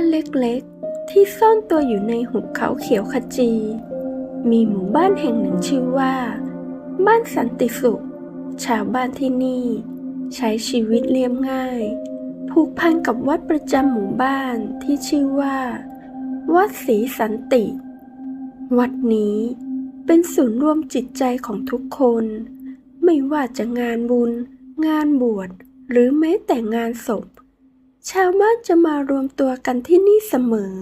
บ้านเล็กๆ ที่ซ่อนตัวอยู่ในหุบเขาเขียวขจี มีหมู่บ้านแห่งหนึ่งชื่อว่า บ้านสันติสุข ชาวบ้านที่นี่ ใช้ชีวิตเรียบง่าย ผูกพันกับวัดประจำหมู่บ้านที่ชื่อว่า วัดศรีสันติ วัดนี้เป็นศูนย์รวมจิตใจของทุกคน ไม่ว่าจะงานบุญ งานบวชหรือแม้แต่งานศพ ชาวบ้านจะมารวมตัวกันที่นี่เสมอ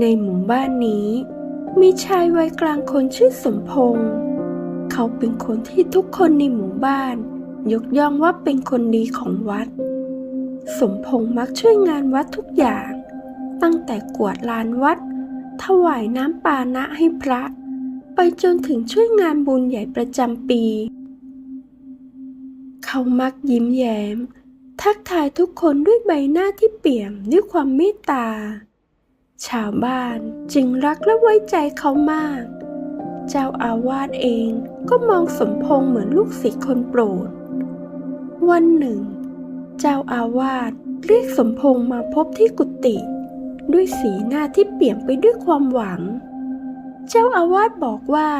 ในหมู่บ้านนี้ มีชายวัยกลางคนชื่อสมพงษ์เขาเป็นคนที่ทุกคนในหมู่บ้าน ยกย่องว่าเป็นคนดีของวัด สมพงษ์มักช่วยงานวัดทุกอย่าง ตั้งแต่กวาดลานวัด ถวายน้ำปานะให้พระ ไปจนถึงช่วยงานบุญใหญ่ประจำปี เขามักยิ้มแย้ม ทักทายทุกคนด้วยใบหน้าที่เปี่ยมด้วยความเมตตา ชาวบ้านจึงรักและไว้ใจเขามาก เจ้าอาวาสเองก็มองสมพงษ์เหมือนลูกศิษย์คนโปรด วันหนึ่ง เจ้าอาวาสเรียกสมพงษ์มาพบที่กุฏิด้วยสีหน้าที่เปี่ยมไปด้วยความหวัง เจ้าอาวาสบอกว่า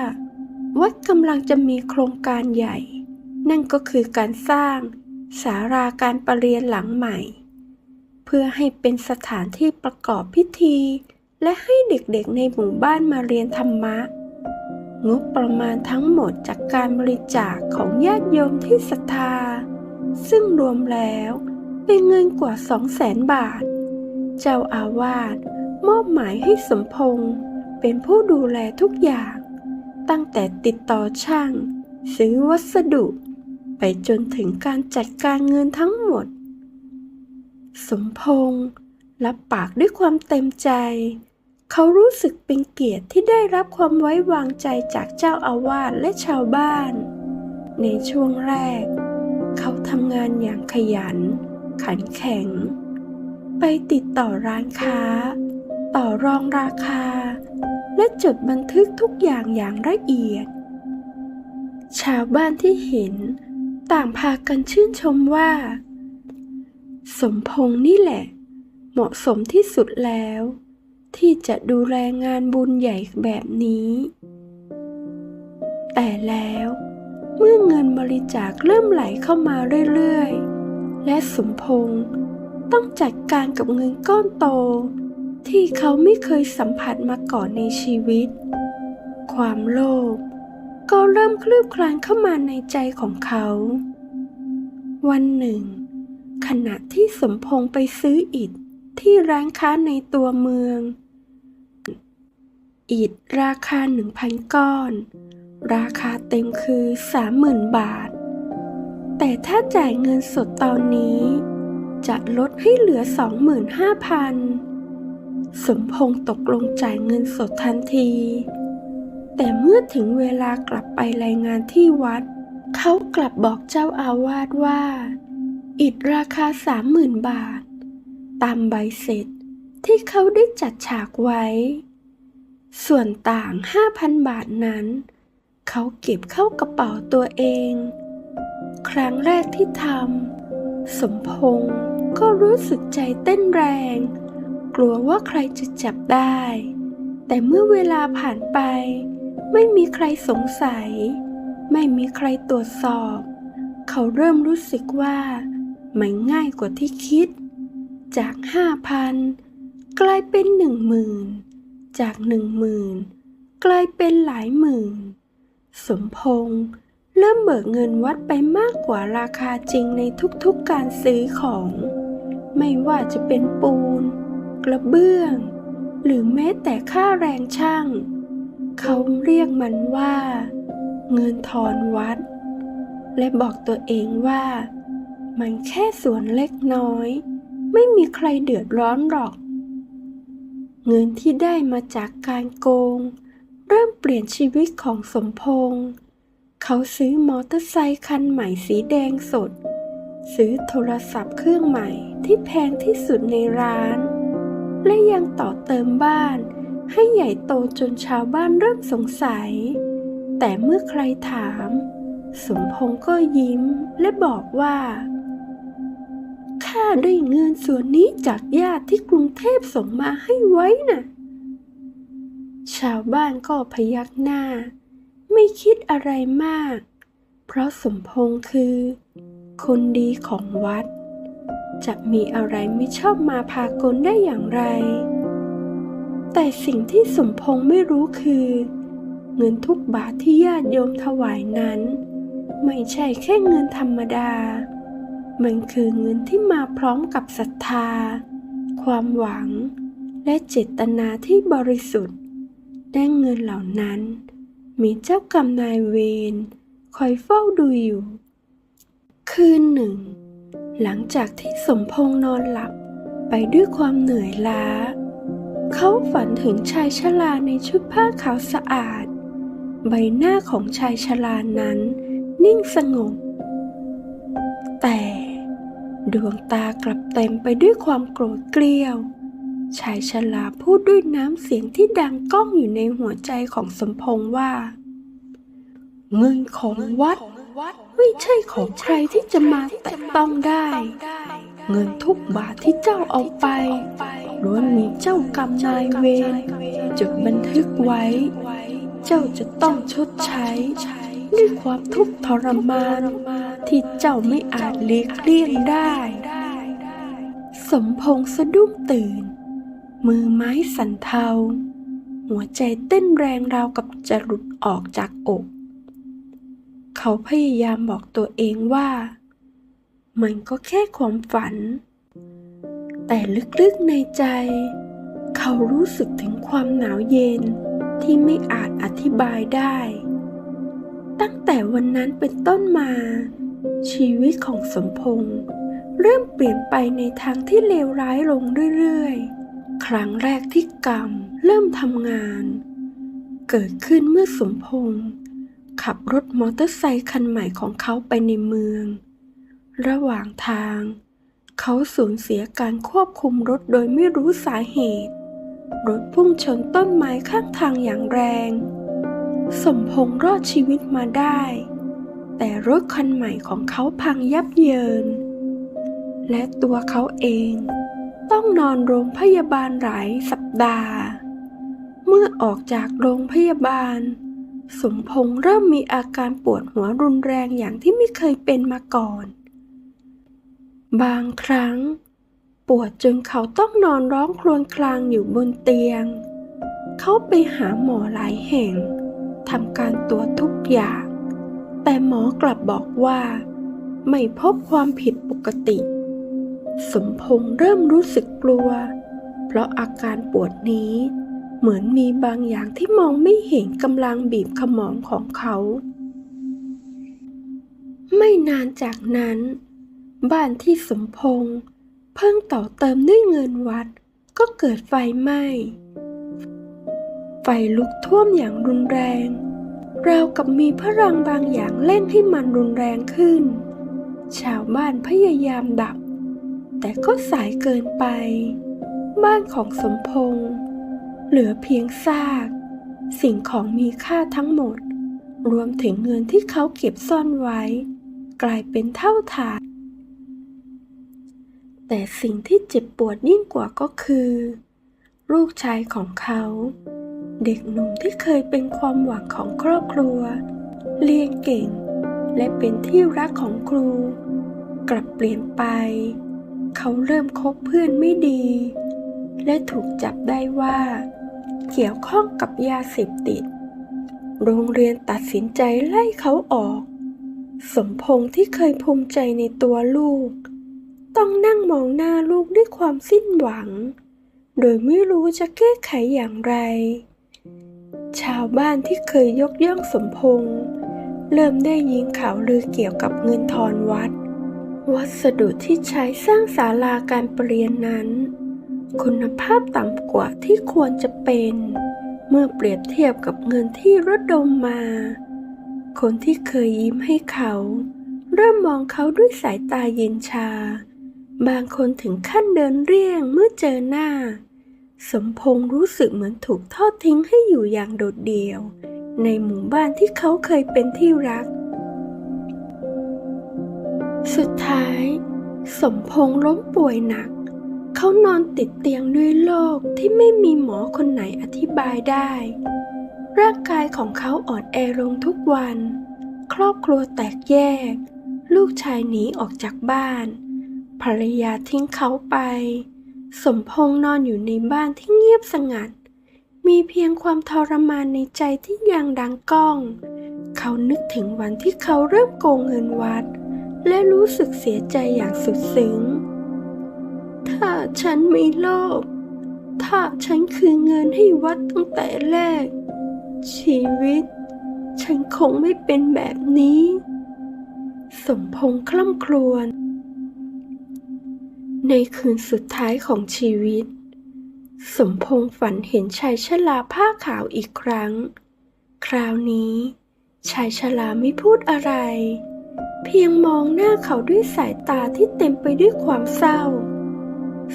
วัดกำลังจะมีโครงการใหญ่ นั่นก็คือการสร้าง ศาลาการประเรียนหลังใหม่ เพื่อให้เป็นสถานที่ประกอบพิธี และให้เด็กๆในหมู่บ้านมาเรียนธรรมะ งบประมาณทั้งหมดจากการบริจาคของญาติโยมที่ศรัทธา ซึ่งรวมแล้วเป็นเงินกว่าสองแสนบาท เจ้าอาวาสมอบหมายให้สมพงษ์เป็นผู้ดูแลทุกอย่าง ตั้งแต่ติดต่อช่าง ซื้อวัสดุ ไปจนถึงการจัดการเงินทั้งหมด สมพงษ์รับปากด้วยความเต็มใจ เขารู้สึกเป็นเกียรติที่ได้รับความไว้วางใจจากเจ้าอาวาสและชาวบ้าน ในช่วงแรก เขาทำงานอย่างขยัน ขันแข็ง ไปติดต่อร้านค้า ต่อรองราคา และจดบันทึกทุกอย่างอย่างละเอียด ชาวบ้านที่เห็น ต่างพากันชื่นชมว่า สมพงษ์นี่แหละ เหมาะสมที่สุดแล้ว ที่จะดูแลงานบุญใหญ่แบบนี้ แต่แล้วเมื่อเงินบริจาคเริ่มไหลเข้ามาเรื่อยๆ และสมพงษ์ต้องจัดการกับเงินก้อนโต ที่เขาไม่เคยสัมผัสมาก่อนในชีวิต ความโลภ ก็เริ่มคลืบคลานเข้ามาในใจของเขา วันหนึ่ง ขณะที่สมพงษ์ไปซื้ออิฐที่ร้านค้าในตัวเมือง อิฐราคาหนึ่งพันก้อน ราคาเต็มคือสามหมื่นบาท แต่ถ้าจ่ายเงินสดตอนนี้ จะลดให้เหลือสองหมื่นห้าพันสมพงษ์ตกลงจ่ายเงินสดทันที แต่เมื่อถึงเวลากลับไปรายงานที่วัด เขากลับบอกเจ้าอาวาสว่า อิฐราคาสามหมื่นบาท ตามใบเสร็จที่เขาได้จัดฉากไว้ ส่วนต่างห้าพันบาทนั้น เขาเก็บเข้ากระเป๋าตัวเอง ครั้งแรกที่ทำสมพงษ์ก็รู้สึกใจเต้นแรง กลัวว่าใครจะจับได้ แต่เมื่อเวลาผ่านไป ไม่มีใครสงสัย ไม่มีใครตรวจสอบ เขาเริ่มรู้สึกว่ามันง่ายกว่าที่คิด จากห้าพันกลายเป็นหนึ่งหมื่นจากหนึ่งหมื่นกลายเป็นหลายหมื่น สมพงษ์เริ่มเบิกเงินวัดไปมากกว่าราคาจริงในทุกๆการซื้อของ ไม่ว่าจะเป็นปูน กระเบื้อง หรือแม้แต่ค่าแรงช่าง เขาเรียกมันว่า เงินทอนวัด และบอกตัวเองว่า มันแค่ส่วนเล็กน้อย ไม่มีใครเดือดร้อนหรอก เงินที่ได้มาจากการโกง เริ่มเปลี่ยนชีวิตของสมพงษ์เขาซื้อมอเตอร์ไซค์คันใหม่สีแดงสด ซื้อโทรศัพท์เครื่องใหม่ที่แพงที่สุดในร้าน และยังต่อเติมบ้าน ให้ใหญ่โตจนชาวบ้านเริ่มสงสัย แต่เมื่อใครถาม สมพงษ์ก็ยิ้มและบอกว่าค่าได้เงินส่วนนี้จากญาติที่กรุงเทพส่งมาให้ไว้น่ะ ชาวบ้านก็พยักหน้า ไม่คิดอะไรมาก เพราะสมพงษ์คือ คนดีของวัด จะมีอะไรไม่ชอบมาพากลได้อย่างไร แต่สิ่งที่สมพงษ์ไม่รู้คือ เงินทุกบาทที่ญาติโยมถวายนั้น ไม่ใช่แค่เงินธรรมดา มันคือเงินที่มาพร้อมกับศรัทธา ความหวัง และเจตนาที่บริสุทธิ์และเงินเหล่านั้น มีเจ้ากรรมนายเวรคอยเฝ้าดูอยู่ คืนหนึ่ง หลังจากที่สมพงษ์นอนหลับไปด้วยความเหนื่อยล้า เขาฝันถึงชายชราในชุดผ้าขาวสะอาด ใบหน้าของชายชรานั้น นิ่งสงบ แต่ดวงตากลับเต็มไปด้วยความโกรธเกรี้ยว ชายชราพูดด้วยน้ำเสียงที่ดังก้องอยู่ในหัวใจของสมพงษ์ว่า เงินของวัด ไม่ใช่ของใครที่จะมาแตะต้องได้ เงินทุกบาทที่เจ้าเอาไป ล้วนมีเจ้ากรรมนายเวรจดบันทึกไว้ เจ้าจะต้องชดใช้ ด้วยความทุกข์ทรมาน ที่เจ้าไม่อาจหลีกเลี่ยงได้ สมพงษ์สะดุ้งตื่น มือไม้สั่นเทา หัวใจเต้นแรงราวกับจะหลุดออกจากอก เขาพยายามบอกตัวเองว่า มันก็แค่ความฝัน แต่ลึกๆในใจ เขารู้สึกถึงความหนาวเย็นที่ไม่อาจอธิบายได้ ตั้งแต่วันนั้นเป็นต้นมา ชีวิตของสมพงษ์เริ่มเปลี่ยนไปในทางที่เลวร้ายลงเรื่อยๆ ครั้งแรกที่กรรมเริ่มทำงาน เกิดขึ้นเมื่อสมพงษ์ขับรถมอเตอร์ไซค์คันใหม่ของเขาไปในเมือง ระหว่างทางเเขาสูญเสียการควบคุมรถโดยไม่รู้สาเหตุ รถพุ่งชนต้นไม้ข้างทางอย่างแรง สมพงษ์รอดชีวิตมาได้ แต่รถคันใหม่ของเขาพังยับเยิน และตัวเขาเองต้องนอนโรงพยาบาลหลายสัปดาห์ เมื่อออกจากโรงพยาบาล สมพงษ์เริ่มมีอาการปวดหัวรุนแรงอย่างที่ไม่เคยเป็นมาก่อน บางครั้ง ปวดจนเขาต้องนอนร้องครวญครางอยู่บนเตียง เขาไปหาหมอหลายแห่งทำการตรวจทุกอย่าง แต่หมอกลับบอกว่า ไม่พบความผิดปกติ สมพงษ์เริ่มรู้สึกกลัว เพราะอาการปวดนี้ เหมือนมีบางอย่างที่มองไม่เห็นกำลังบีบขมองของเขา ไม่นานจากนั้น บ้านที่สมพงษ์เพิ่งต่อเติมด้วยเงินวัด ก็เกิดไฟไหม้ ไฟลุกท่วมอย่างรุนแรง ราวกับมีพลังบางอย่างเล่นให้มันรุนแรงขึ้น ชาวบ้านพยายามดับ แต่ก็สายเกินไป บ้านของสมพงษ์เหลือเพียงซาก สิ่งของมีค่าทั้งหมด รวมถึงเงินที่เขาเก็บซ่อนไว้ กลายเป็นเท่าฐาน แต่สิ่งที่เจ็บปวดยิ่งกว่าก็คือ ลูกชายของเขา เด็กหนุ่มที่เคยเป็นความหวังของครอบครัว เรียนเก่ง และเป็นที่รักของครู กลับเปลี่ยนไป เขาเริ่มคบเพื่อนไม่ดี และถูกจับได้ว่า เกี่ยวข้องกับยาเสพติด โรงเรียนตัดสินใจไล่เขาออก สมพงษ์ที่เคยภูมิใจในตัวลูก ต้องนั่งมองหน้าลูกด้วยความสิ้นหวัง โดยไม่รู้จะแก้ไขอย่างไร ชาวบ้านที่เคยยกย่องสมพงษ์เริ่มได้ยินข่าวลือเกี่ยวกับเงินทอนวัด วัสดุที่ใช้สร้างศาลาการเประเรียนนั้น คุณภาพต่ำกว่าที่ควรจะเป็น เมื่อเปรียบเทียบกับเงินที่ระดมมา คนที่เคยยิ้มให้เขา เริ่มมองเขาด้วยสายตาเย็นชา บางคนถึงขั้นเดินเรี่ยงเมื่อเจอหน้า สมพงษ์รู้สึกเหมือนถูกทอดทิ้งให้อยู่อย่างโดดเดี่ยว ในหมู่บ้านที่เขาเคยเป็นที่รัก สุดท้าย สมพงษ์ล้มป่วยหนัก เขานอนติดเตียงด้วยโรคที่ไม่มีหมอคนไหนอธิบายได้ ร่างกายของเขาอ่อนแอลงทุกวัน ครอบครัวแตกแยก ลูกชายหนีออกจากบ้าน ภรรยาทิ้งเขาไป สมพงษ์นอนอยู่ในบ้านที่เงียบสงัด มีเพียงความทรมานในใจที่ยังดังก้อง เขานึกถึงวันที่เขาเริ่มโกงเงินวัด และรู้สึกเสียใจอย่างสุดซึ้ง ถ้าฉันไม่โลภ ถ้าฉันคืนเงินให้วัดตั้งแต่แรก ชีวิต ฉันคงไม่เป็นแบบนี้ สมพงษ์คล่ำครวญ ในคืนสุดท้ายของชีวิต สมพงษ์ฝันเห็นชายชราผ้าขาวอีกครั้ง คราวนี้ ชายชราไม่พูดอะไร เพียงมองหน้าเขาด้วยสายตาที่เต็มไปด้วยความเศร้า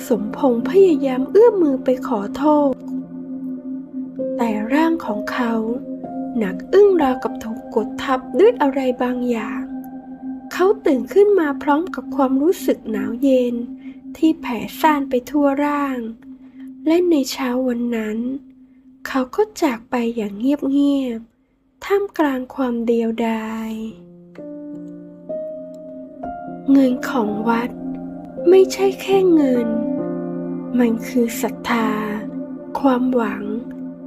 สมพงษ์พยายามเอื้อมมือไปขอโทษ แต่ร่างของเขาหนักอึ้งราวกับถูกกดทับด้วยอะไรบางอย่าง เขาตื่นขึ้นมาพร้อมกับความรู้สึกหนาวเย็น ที่แผ่ซ่านไปทั่วร่าง และในเช้าวันนั้น เขาก็จากไปอย่างเงียบๆ ท่ามกลางความเดียวดาย เงินของวัดไม่ใช่แค่เงิน มันคือศรัทธา ความหวัง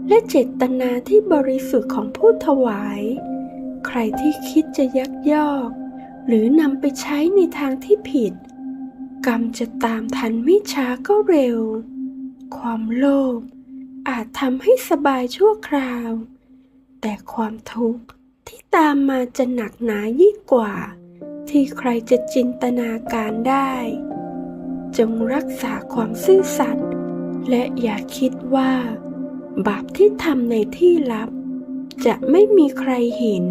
และเจตนาที่บริสุทธิ์ของผู้ถวาย ใครที่คิดจะยักยอก หรือนำไปใช้ในทางที่ผิด กรรมจะตามทันไม่ช้าก็เร็ว ความโลภอาจทำให้สบายชั่วคราว แต่ความทุกข์ที่ตามมาจะหนักหนายิ่งกว่า ที่ใครจะจินตนาการได้ จงรักษาความซื่อสัตย์และอย่าคิดว่า บาปที่ทำในที่ลับ จะไม่มีใครเห็น